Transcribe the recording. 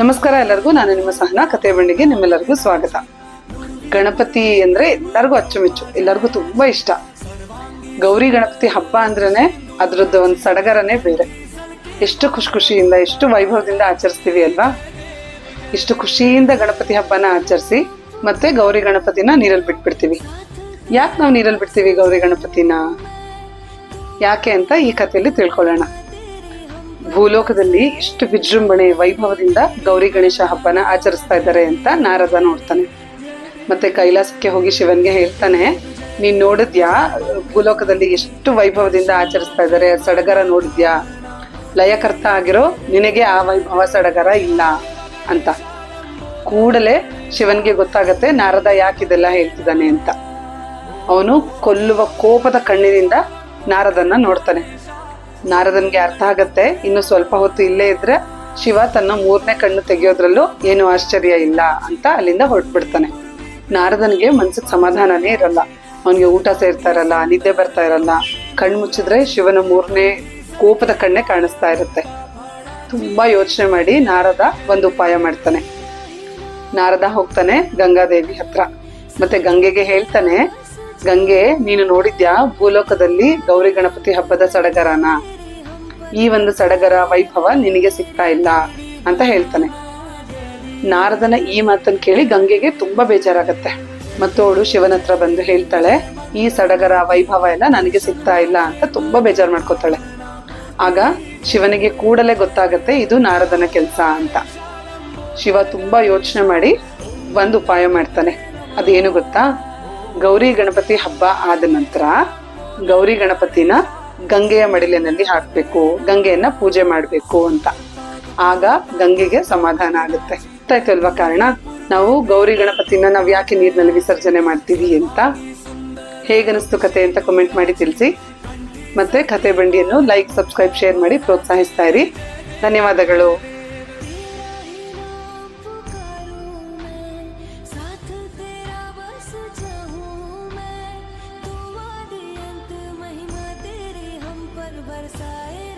ನಮಸ್ಕಾರ ಎಲ್ಲರಿಗೂ, ನಾನು ನಿಮ್ಮ ಸಹನ ಕತೆ ಬಂಡಿಗೆ ನಿಮ್ಮೆಲ್ಲರಿಗೂ ಸ್ವಾಗತ. ಗಣಪತಿ ಅಂದ್ರೆ ಎಲ್ಲರಿಗೂ ಅಚ್ಚುಮೆಚ್ಚು, ಎಲ್ಲರಿಗೂ ತುಂಬಾ ಇಷ್ಟ. ಗೌರಿ ಗಣಪತಿ ಹಬ್ಬ ಅಂದ್ರೇನೆ ಅದ್ರದ್ದು ಒಂದು ಸಡಗರನೇ ಬೇರೆ. ಎಷ್ಟು ಖುಷಿ ಖುಷಿಯಿಂದ, ಎಷ್ಟು ವೈಭವದಿಂದ ಆಚರಿಸ್ತೀವಿ ಅಲ್ವಾ? ಇಷ್ಟು ಖುಷಿಯಿಂದ ಗಣಪತಿ ಹಬ್ಬನ ಆಚರಿಸಿ, ಮತ್ತೆ ಗೌರಿ ಗಣಪತಿನ ನೀರಲ್ಲಿ ಬಿಟ್ಬಿಡ್ತೀವಿ. ಯಾಕೆ ನಾವು ನೀರಲ್ಲಿ ಬಿಡ್ತೀವಿ ಗೌರಿ ಗಣಪತಿನ? ಯಾಕೆ ಅಂತ ಈ ಕಥೆಯಲ್ಲಿ ತಿಳ್ಕೊಳ್ಳೋಣ. ಭೂಲೋಕದಲ್ಲಿ ಎಷ್ಟು ವಿಜೃಂಭಣೆ ವೈಭವದಿಂದ ಗೌರಿ ಗಣೇಶ ಹಬ್ಬನ ಆಚರಿಸ್ತಾ ಇದ್ದಾರೆ ಅಂತ ನಾರದ ನೋಡ್ತಾನೆ. ಮತ್ತೆ ಕೈಲಾಸಕ್ಕೆ ಹೋಗಿ ಶಿವನ್ಗೆ ಹೇಳ್ತಾನೆ, ನೀನ್ ನೋಡಿದ್ಯಾ? ಭೂಲೋಕದಲ್ಲಿ ಎಷ್ಟು ವೈಭವದಿಂದ ಆಚರಿಸ್ತಾ ಇದ್ದಾರೆ. ಸಡಗರ ನೋಡಿದ್ಯಾ? ಲಯಕರ್ತ ಆಗಿರೋ ನಿನಗೆ ಆ ವೈಭವ ಸಡಗರ ಇಲ್ಲ ಅಂತ. ಕೂಡಲೇ ಶಿವನ್ಗೆ ಗೊತ್ತಾಗತ್ತೆ ನಾರದ ಯಾಕಿದೆಲ್ಲ ಹೇಳ್ತಿದ್ದಾನೆ ಅಂತ. ಅವನು ಕೊಲ್ಲುವ ಕೋಪದ ಕಣ್ಣಿನಿಂದ ನಾರದನ್ನ ನೋಡ್ತಾನೆ. ನಾರದನ್ಗೆ ಅರ್ಥ ಆಗತ್ತೆ. ಇನ್ನು ಸ್ವಲ್ಪ ಹೊತ್ತು ಇಲ್ಲೇ ಇದ್ರೆ ಶಿವ ತನ್ನ ಮೂರನೇ ಕಣ್ಣು ತೆಗೆಯೋದ್ರಲ್ಲೂ ಏನು ಆಶ್ಚರ್ಯ ಇಲ್ಲ ಅಂತ ಅಲ್ಲಿಂದ ಹೊರಟ್ಬಿಡ್ತಾನೆ. ನಾರದನಿಗೆ ಮನ್ಸಿಗೆ ಸಮಾಧಾನನೇ ಇರಲ್ಲ. ಅವನಿಗೆ ಊಟ ಸೇರ್ತಾ ಇರಲ್ಲ ನಿದ್ದೆ ಬರ್ತಾ ಇರಲ್ಲ. ಕಣ್ಣು ಮುಚ್ಚಿದ್ರೆ ಶಿವನ ಮೂರನೇ ಕೋಪದ ಕಣ್ಣೆ ಕಾಣಿಸ್ತಾ ಇರುತ್ತೆ. ತುಂಬಾ ಯೋಚನೆ ಮಾಡಿ ನಾರದ ಒಂದು ಉಪಾಯ ಮಾಡ್ತಾನೆ. ನಾರದ ಹೋಗ್ತಾನೆ ಗಂಗಾದೇವಿ ಹತ್ರ. ಮತ್ತೆ ಗಂಗೆಗೆ ಹೇಳ್ತಾನೆ ಗಂಗೆ, ನೀನು ನೋಡಿದ್ಯಾ? ಭೂಲೋಕದಲ್ಲಿ ಗೌರಿ ಗಣಪತಿ ಹಬ್ಬದ ಸಡಗರನ. ಈ ಒಂದು ಸಡಗರ ವೈಭವ ನಿನಗೆ ಸಿಗ್ತಾ ಇಲ್ಲ ಅಂತ ಹೇಳ್ತಾನೆ. ನಾರದನ ಈ ಮಾತನ್ನು ಕೇಳಿ ಗಂಗೆಗೆ ತುಂಬಾ ಬೇಜಾರಾಗತ್ತೆ. ಮತ್ತು ಅವಳು ಶಿವನ ಹತ್ರ ಬಂದು ಹೇಳ್ತಾಳೆ, ಈ ಸಡಗರ ವೈಭವ ಎಲ್ಲ ನನಗೆ ಸಿಗ್ತಾ ಇಲ್ಲ ಅಂತ ತುಂಬಾ ಬೇಜಾರು ಮಾಡ್ಕೋತಾಳೆ. ಆಗ ಶಿವನಿಗೆ ಕೂಡಲೇ ಗೊತ್ತಾಗತ್ತೆ ಇದು ನಾರದನ ಕೆಲಸ ಅಂತ. ಶಿವ ತುಂಬಾ ಯೋಚನೆ ಮಾಡಿ ಒಂದು ಉಪಾಯ ಮಾಡ್ತಾನೆ. ಅದೇನು ಗೊತ್ತಾ? ಗೌರಿ ಗಣಪತಿ ಹಬ್ಬ ಆದ ನಂತರ ಗೌರಿ ಗಣಪತಿನ ಗಂಗೆಯ ಮಡಿಲಿನಲ್ಲಿ ಹಾಕ್ಬೇಕು, ಗಂಗೆಯನ್ನ ಪೂಜೆ ಮಾಡಬೇಕು ಅಂತ. ಆಗ ಗಂಗೆಗೆ ಸಮಾಧಾನ ಆಗುತ್ತೆ. ಗೊತ್ತಾಯ್ತು ಅಲ್ವಾ ಕಾರಣ? ನಾವು ಗೌರಿ ಗಣಪತಿನ ನಾವು ಯಾಕೆ ನೀರಿನಲ್ಲಿ ವಿಸರ್ಜನೆ ಮಾಡ್ತೀವಿ ಅಂತ? ಹೇಗನಿಸ್ತು ಕತೆ ಅಂತ ಕಮೆಂಟ್ ಮಾಡಿ ತಿಳಿಸಿ. ಮತ್ತೆ ಕತೆ ಬಂಡಿಯನ್ನು ಲೈಕ್ ಸಬ್ಸ್ಕ್ರೈಬ್ ಶೇರ್ ಮಾಡಿ ಪ್ರೋತ್ಸಾಹಿಸ್ತಾ ಇರಿ. ಧನ್ಯವಾದಗಳು. साए